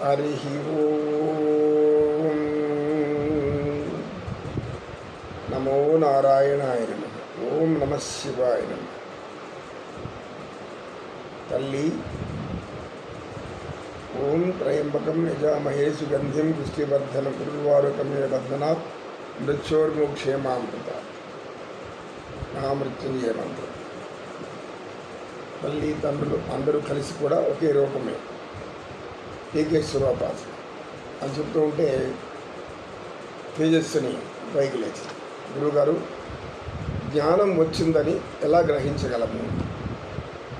హరి ఓం. నమో నారాయణాయ నమ. ఓం నమ శివాయ నమ. తల్లి ఓం త్రయంబకం యజామహే సుగంధిం పుష్టివర్ధన గురువారుకమే బంధనాత్ మృత్యోర్మోక్షేమామృత మహామృత్యుంజయ తల్లి తండ్రులు అందరూ కలిసి కూడా ఒకే రూపమే. ఏకేశ్వరోపాసన అని చెప్తూ ఉంటే తేజస్సుని పైకి లేచి. గురువుగారు జ్ఞానం వచ్చిందని ఎలా గ్రహించగలము?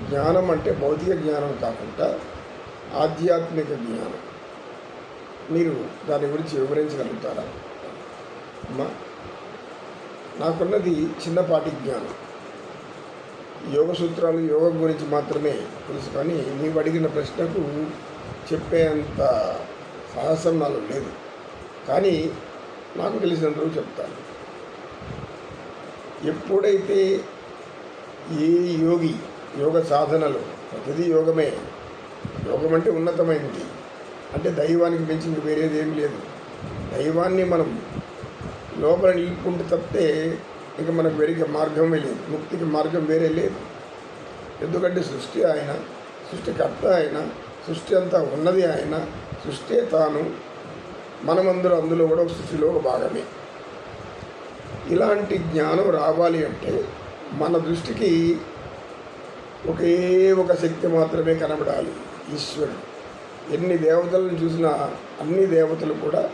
జ్ఞానం అంటే భౌతిక జ్ఞానం కాకుండా ఆధ్యాత్మిక జ్ఞానం. మీరు దాని గురించి వివరించగలుగుతారా? అమ్మా నాకున్నది చిన్నపాటి జ్ఞానం. యోగ సూత్రాలు యోగం గురించి మాత్రమే తెలుసు కానీ నీవు అడిగిన ప్రశ్నకు చెప్పేంత సాహసం నాలో లేదు. కానీ నాకు తెలిసినంతవరకు చెప్తాను. ఎప్పుడైతే ఏ యోగి యోగ సాధనలు ప్రతిదీ యోగమే యోగం అంటే ఉన్నతమైనది అంటే దైవానికి మించింది వేరేది ఏం లేదు. దైవాన్ని మనం లోపల నిలుపుకుంటూ తప్పితే ఇంక మనకు వేరే మార్గమే లేదు. ముక్తికి మార్గం వేరే లేదు. ఎందుకంటే సృష్టి ఆయన సృష్టికర్త ఆయన సృష్టి అంతా ఉన్నది ఆయన. సృష్టి తాను. మనమందరూ అందులో కూడా ఒక సృష్టిలో ఒక భాగమే. ఇలాంటి జ్ఞానం రావాలి అంటే మన దృష్టికి ఒకే ఒక శక్తి మాత్రమే కనబడాలి ఈశ్వరుడు. ఎన్ని దేవతలను చూసినా అన్ని దేవతలు కూడా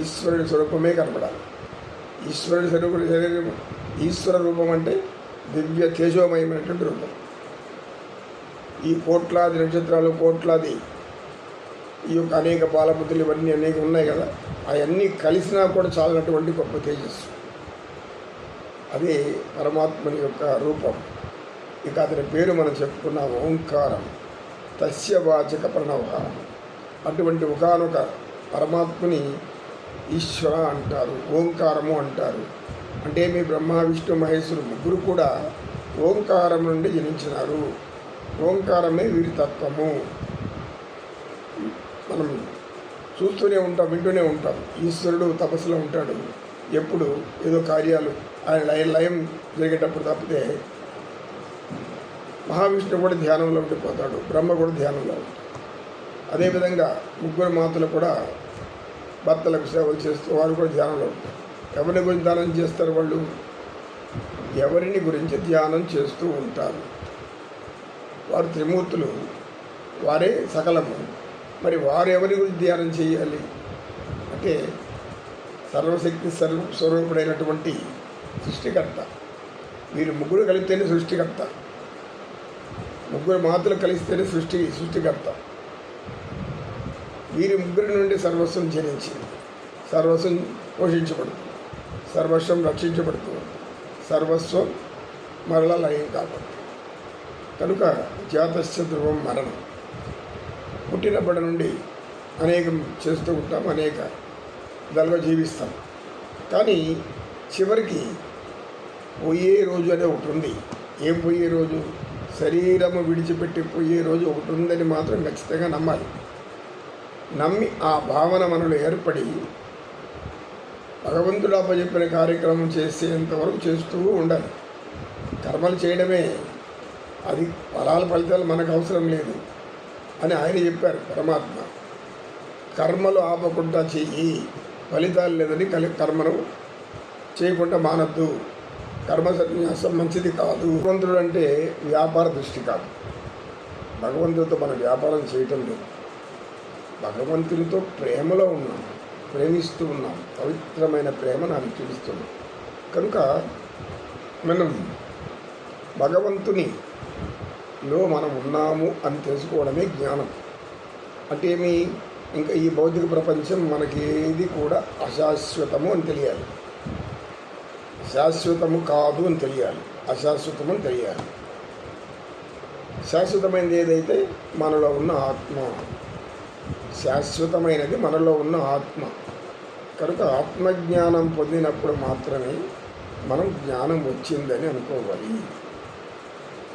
ఈశ్వరుడి స్వరూపమే కనబడాలి. ఈశ్వరుడి స్వరూపుడు శరీరం ఈశ్వర రూపం అంటే దివ్య తేజోమయమైనటువంటి రూపం. ఈ కోట్లాది నక్షత్రాలు కోట్లాది ఈ యొక్క అనేక బాలపుత్రులు ఇవన్నీ అనేక ఉన్నాయి కదా. అవన్నీ కలిసినా కూడా చాలినటువంటి గొప్ప తేజస్సు. అదే పరమాత్మని యొక్క రూపం. ఇక అతని పేరు మనం చెప్పుకున్న ఓంకారం. తస్య వాచక ప్రణవ అటువంటి ఒకనొక పరమాత్మని ఈశ్వర అంటారు ఓంకారము అంటారు. అంటే మీ బ్రహ్మ విష్ణు మహేశ్వరు ముగ్గురు కూడా ఓంకారం నుండి జనించినారు. ఓంకారమే వీరి తత్వము. మనం చూస్తూనే ఉంటాం వింటూనే ఉంటాం. ఈశ్వరుడు తపస్సులో ఉంటాడు. ఎప్పుడు ఏదో కార్యాలు ఆయన లయ లయం జరిగేటప్పుడు తప్పితే మహావిష్ణువు కూడా ధ్యానంలో ఉండిపోతాడు బ్రహ్మ కూడా ధ్యానంలో ఉంటాడు. అదేవిధంగా ముగ్గురు మాతలు కూడా భర్తలకు సేవలు చేస్తూ వారు కూడా ధ్యానంలో ఉంటారు. ఎవరిని గురించి ధ్యానం చేస్తారు వాళ్ళు? ఎవరిని గురించి ధ్యానం చేస్తూ ఉంటారు? వారు త్రిమూర్తులు. వారే సకలము. మరి వారు ఎవరి గురించి ధ్యానం చేయాలి? అంటే సర్వశక్తి సర్వ స్వరూపుడైనటువంటి సృష్టికర్త. వీరు ముగ్గురు కలిస్తేనే సృష్టికర్త. ముగ్గురు మాతలు కలిస్తేనే సృష్టి సృష్టికర్త. వీరి ముగ్గురి నుండి సర్వస్వం జనించింది. సర్వస్వం పోషించబడుతుంది. సర్వస్వం రక్షించబడుతుంది. సర్వస్వం మరలా లయం కాబట్టి కనుక జాతస్య ధ్రువం మరణం. పుట్టినప్పటి నుండి అనేకం చేస్తూ ఉంటాం అనేక విధాలుగా జీవిస్తాం. కానీ చివరికి పోయే రోజు అనే ఒకటి ఉంది. ఏం పోయే రోజు? శరీరము విడిచిపెట్టి పోయే రోజు ఒకటి ఉందని మాత్రం ఖచ్చితంగా నమ్మాలి. నమ్మి ఆ భావన మనలో ఏర్పడి భగవంతుడు అప్పచెప్పిన కార్యక్రమం చేసేంతవరకు చేస్తూ ఉండాలి. కర్మలు చేయడమే అది ఫలాల ఫలితాలు మనకు అవసరం లేదు అని ఆయన చెప్పారు పరమాత్మ. కర్మలు ఆపకుండా చెయ్యి ఫలితాలు లేదని కలి కర్మను చేయకుండా మానద్దు. కర్మ సన్యాసం మంచిది కాదు. భగవంతుడు అంటే వ్యాపార దృష్టి కాదు. భగవంతుడితో మనం వ్యాపారం చేయటం లేదు. భగవంతునితో ప్రేమలో ఉన్నాం ప్రేమిస్తూ ఉన్నాం. పవిత్రమైన ప్రేమ నాకు చూపిస్తున్నాం కనుక మనం భగవంతుని లో మనం ఉన్నాము అని తెలుసుకోవడమే జ్ఞానం. అంటే ఏమి? ఇంకా ఈ భౌతిక ప్రపంచం మనకి ఏది కూడా అశాశ్వతము అని తెలియాలి. శాశ్వతము కాదు అని తెలియాలి. అశాశ్వతము అని తెలియాలి. శాశ్వతమైనది ఏదైతే? మనలో ఉన్న ఆత్మ. శాశ్వతమైనది మనలో ఉన్న ఆత్మ. కనుక ఆత్మజ్ఞానం పొందినప్పుడు మాత్రమే మనం జ్ఞానం వచ్చిందని అనుకోవాలి.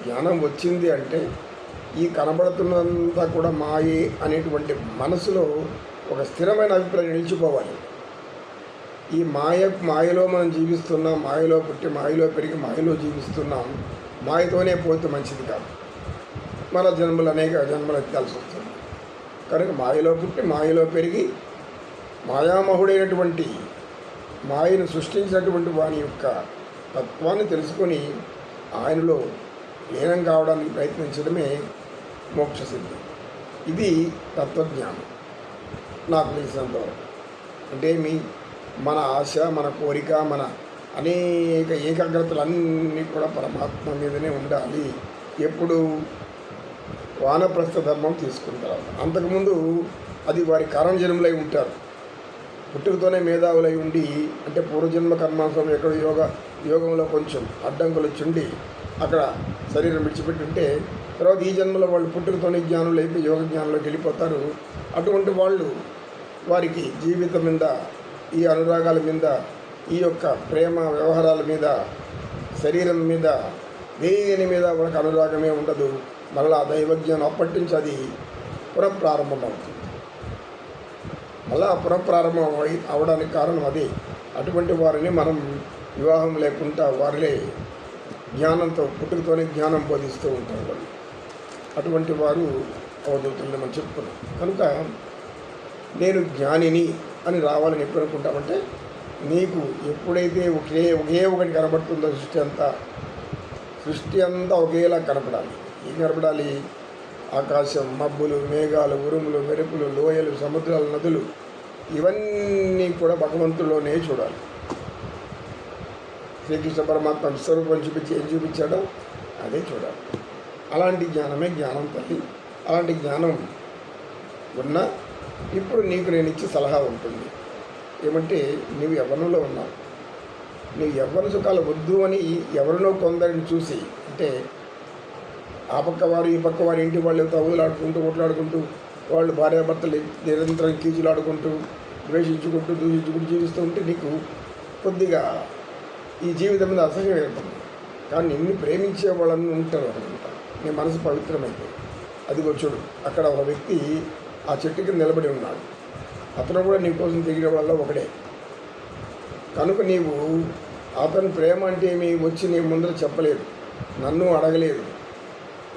జ్ఞానం వచ్చింది అంటే ఈ కనబడుతున్నంతా కూడా మాయే అనేటువంటి మనసులో ఒక స్థిరమైన అభిప్రాయం నిలిచిపోవాలి. ఈ మాయ మాయలో మనం జీవిస్తున్నాం మాయలో పుట్టి మాయలో పెరిగి మాయలో జీవిస్తున్నాం మాయతోనే పోతే మంచిది కాదు. మన జన్మలు అనేక జన్మలు ఎత్తాల్సి వస్తుంది. కనుక మాయలో పుట్టి మాయలో పెరిగి మాయామహుడైనటువంటి మాయను సృష్టించినటువంటి వాని యొక్క తత్వాన్ని తెలుసుకొని ఆయనలో లీనం కావడానికి ప్రయత్నించడమే మోక్ష సిద్ధి. ఇది తత్వజ్ఞానం. నాకు తెలిసినంతవరకు అంటే మీ మన ఆశ మన కోరిక మన అనేక ఏకాగ్రతలన్నీ కూడా పరమాత్మ మీదనే ఉండాలి. ఎప్పుడు వానప్రస్థ ధర్మం తీసుకున్న తర్వాత. అంతకుముందు అది వారి కారణజన్ములై ఉంటారు. పుట్టుకతోనే మేధావులై ఉండి అంటే పూర్వజన్మ కర్మాంశం ఎక్కడ యోగ యోగంలో కొంచెం అడ్డంకులు చుండి అక్కడ శరీరం విడిచిపెట్టి ఉంటే తర్వాత ఈ జన్మలో వాళ్ళు పుట్టుకతోనే జ్ఞానులు అయిపోయి యోగ జ్ఞానంలోకి వెళ్ళిపోతారు. అటువంటి వాళ్ళు వారికి జీవితం మీద ఈ అనురాగాల మీద ఈ యొక్క ప్రేమ వ్యవహారాల మీద శరీరం మీద దేని మీద వాళ్ళకి అనురాగమే ఉండదు. మళ్ళా దైవజ్ఞానం అప్పటి నుంచి అది పునఃప్రారంభమవుతుంది. మళ్ళా పునఃప్రారంభం అయి అవడానికి కారణం అది. అటువంటి వారిని మనం వివాహం లేకుండా వారిలే జ్ఞానంతో పుట్టుకతోనే జ్ఞానం బోధిస్తూ ఉంటారు వాళ్ళు. అటువంటి వారు అవధూతుల్ని మనం చెప్పుకున్నాం. కనుక నేను జ్ఞానిని అని రావాలని ఎప్పుడు అనుకుంటామంటే నీకు ఎప్పుడైతే ఒకే ఒకే ఒకటి కనబడుతుందో సృష్టి అంతా సృష్టి అంతా ఒకేలా కనపడాలి. ఏం కనపడాలి? ఆకాశం మబ్బులు మేఘాలు ఉరుములు మెరుపులు లోయలు సముద్రాలు నదులు ఇవన్నీ కూడా భగవంతుల్లోనే చూడాలి. శ్రీకృష్ణ పరమాత్మ విశ్వరూపం చూపించి ఏం చూపించాడో అదే చూడాలి. అలాంటి జ్ఞానమే జ్ఞానం తల్లి. అలాంటి జ్ఞానం ఉన్నా ఇప్పుడు నీకు నేను ఇచ్చే సలహా ఉంటుంది. ఏమంటే నువ్వు యవ్వనంలో ఉన్నావు. నీవు యవ్వన సుఖాలు వద్దు అని ఎవరినో కొందరిని చూసి అంటే ఆ పక్క వారు ఈ పక్క వారి ఇంటి వాళ్ళు తగులాడుకుంటూ కొట్లాడుకుంటూ వాళ్ళు భార్యాభర్తలు నిరంతరం కీచులాడుకుంటూ ద్వేషించుకుంటూ దూషించుకుంటూ జీవిస్తూ ఉంటే నీకు కొద్దిగా ఈ జీవితం మీద అసహ్యం ఏర్పడింది కానీ నిన్ను ప్రేమించే వాళ్ళని ఉంటారు అనమాట నీ మనసు పవిత్రమైతే. అదిగో చూడు అక్కడ ఒక వ్యక్తి ఆ చెట్టు కింద నిలబడి ఉన్నాడు. అతను కూడా నీ కోసం తిరిగిన వాళ్ళ ఒకడే. కనుక నీవు అతని ప్రేమ అంటే ఏమి వచ్చి నీ ముందర చెప్పలేదు. నన్ను అడగలేదు.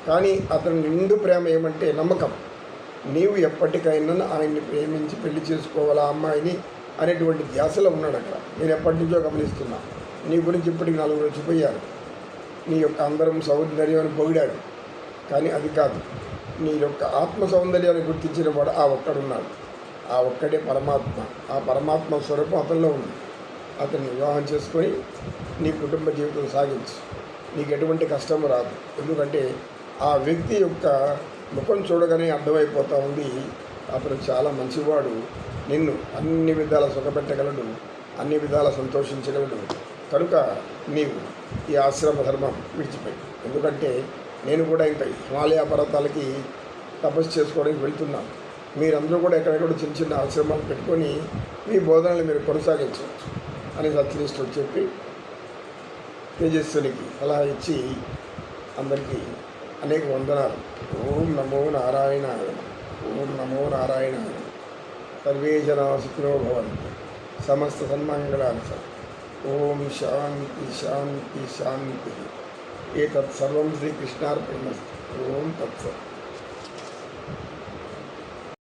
కానీ అతని నిండు ప్రేమ ఏమంటే నమ్మకం. నీవు ఎప్పటికైనా ఆయన్ని ప్రేమించి పెళ్ళి చేసుకోవాలా అమ్మాయిని అనేటువంటి ధ్యాసలో ఉన్నాడు అక్కడ. నేను ఎప్పటి నుంచో గమనిస్తున్నాను నీ గురించి ఇప్పటికి నలుగురు వచ్చిపోయారు. నీ యొక్క అందరం సౌందర్యాన్ని పొగిడాడు కానీ అది కాదు. నీ యొక్క ఆత్మ సౌందర్యాన్ని గుర్తించిన వాడు ఆ ఒక్కడున్నాడు. ఆ ఒక్కడే పరమాత్మ. ఆ పరమాత్మ స్వరూపం అతనిలో ఉంది. అతన్ని వివాహం చేసుకొని నీ కుటుంబ జీవితం సాగించు. నీకు ఎటువంటి కష్టం రాదు. ఎందుకంటే ఆ వ్యక్తి యొక్క ముఖం చూడగానే అర్థమైపోతూ ఉంది. అతను చాలా మంచివాడు. నిన్ను అన్ని విధాల సుఖపెట్టగలడు. అన్ని విధాల సంతోషించగలడు. కనుక నీవు ఈ ఆశ్రమ ధర్మం విడిచిపెట్టు. ఎందుకంటే నేను కూడా ఇంకా హిమాలయ పర్వతాలకి తపస్సు చేసుకోవడానికి వెళ్తున్నాను. మీరందరూ కూడా ఎక్కడెక్కడ చిన్న చిన్న ఆశ్రమాలు పెట్టుకొని మీ బోధనలు మీరు కొనసాగించవచ్చు అని సత్యనిష్ఠుడు చెప్పి తేజస్సునికి సలహా ఇచ్చి అందరికీ అనేక వందనాలు. ఓం నమో నారాయణ ఓం నమో నారాయణ సర్వే జనా సుఖినో భవంతు. సమస్త సన్మంగళాన్ని ओम शांति शांति शांति। एक सर्व श्री कृष्णार्पणमस्तु ओम तत्सव